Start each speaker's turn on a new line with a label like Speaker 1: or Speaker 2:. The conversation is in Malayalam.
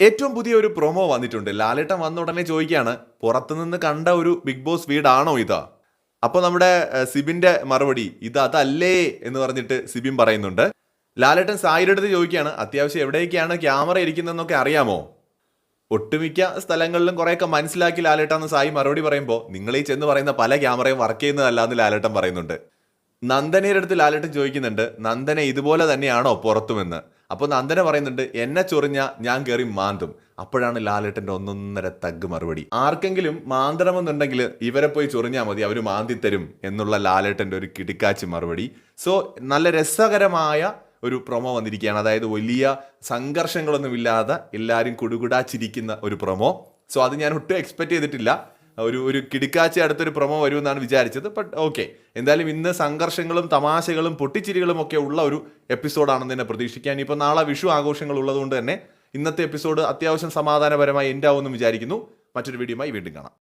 Speaker 1: ഏറ്റവും പുതിയ ഒരു പ്രൊമോ വന്നിട്ടുണ്ട്. ലാലേട്ടൻ വന്ന ഉടനെ ചോദിക്കുകയാണ് പുറത്തുനിന്ന് കണ്ട ഒരു ബിഗ് ബോസ് വീടാണോ ഇതാ? അപ്പോൾ നമ്മുടെ സിബിന്റെ മറുപടി ഇത് അതല്ലേ? എന്ന് പറഞ്ഞിട്ട് സിബിൻ പറയുന്നുണ്ട്. ലാലേട്ടൻ സായിയുടെ അടുത്ത് ചോദിക്കുകയാണ് അത്യാവശ്യം എവിടേക്കാണ് ക്യാമറ ഇരിക്കുന്നതെന്നൊക്കെ അറിയാമോ? ഒട്ടുമിക്ക സ്ഥലങ്ങളിലും കുറേയൊക്കെ മനസ്സിലാക്കി ലാലേട്ടാന്ന് സായി മറുപടി പറയുമ്പോൾ നിങ്ങൾ ഈ ചെന്ന് പറയുന്ന പല ക്യാമറയും വർക്ക് ചെയ്യുന്നതല്ല എന്ന് ലാലേട്ടൻ പറയുന്നുണ്ട്. നന്ദനയുടെ അടുത്ത് ലാലേട്ടൻ ചോദിക്കുന്നുണ്ട് നന്ദനെ ഇതുപോലെ തന്നെയാണോ പുറത്തുമെന്ന്? അപ്പോൾ നന്ദന പറയുന്നുണ്ട് എന്നെ ചൊറിഞ്ഞ ഞാൻ കയറി മാന്തും. അപ്പോഴാണ് ലാലേട്ടന്റെ ഒന്നൊന്നര തഗ് മറുപടി. ആർക്കെങ്കിലും മാന്തണമെന്നുണ്ടെങ്കിൽ ഇവരെ പോയി ചൊറിഞ്ഞാൽ മതി അവർ മാന്തിത്തരും എന്നുള്ള ലാലേട്ടന്റെ ഒരു കിടിക്കാച്ചി മറുപടി. സോ നല്ല രസകരമായ ഒരു പ്രൊമോ വന്നിരിക്കുകയാണ്. അതായത് വലിയ സംഘർഷങ്ങളൊന്നുമില്ലാതെ എല്ലാവരും കുടുകുടാച്ചിരിക്കുന്ന ഒരു പ്രൊമോ. സോ അത് ഞാൻ ഒട്ടും എക്സ്പെക്ട് ചെയ്തിട്ടില്ല. ഒരു ഒരു കിടിക്കാച്ചി അടുത്തൊരു പ്രൊമോ വരുമെന്നാണ് വിചാരിച്ചത്. ബട്ട് ഓക്കെ എന്തായാലും ഇന്ന് സംഘർഷങ്ങളും തമാശകളും പൊട്ടിച്ചിരികളും ഒക്കെ ഉള്ള ഒരു എപ്പിസോഡാണെന്ന് തന്നെ പ്രതീക്ഷിക്കാൻ ഇപ്പോൾ നാളെ വിഷു ആഘോഷങ്ങൾ ഉള്ളതുകൊണ്ട് തന്നെ ഇന്നത്തെ എപ്പിസോഡ് അത്യാവശ്യം സമാധാനപരമായി എന്റെ ആവുമെന്ന് വിചാരിക്കുന്നു. മറ്റൊരു വീഡിയോയുമായി വീണ്ടും കാണാം.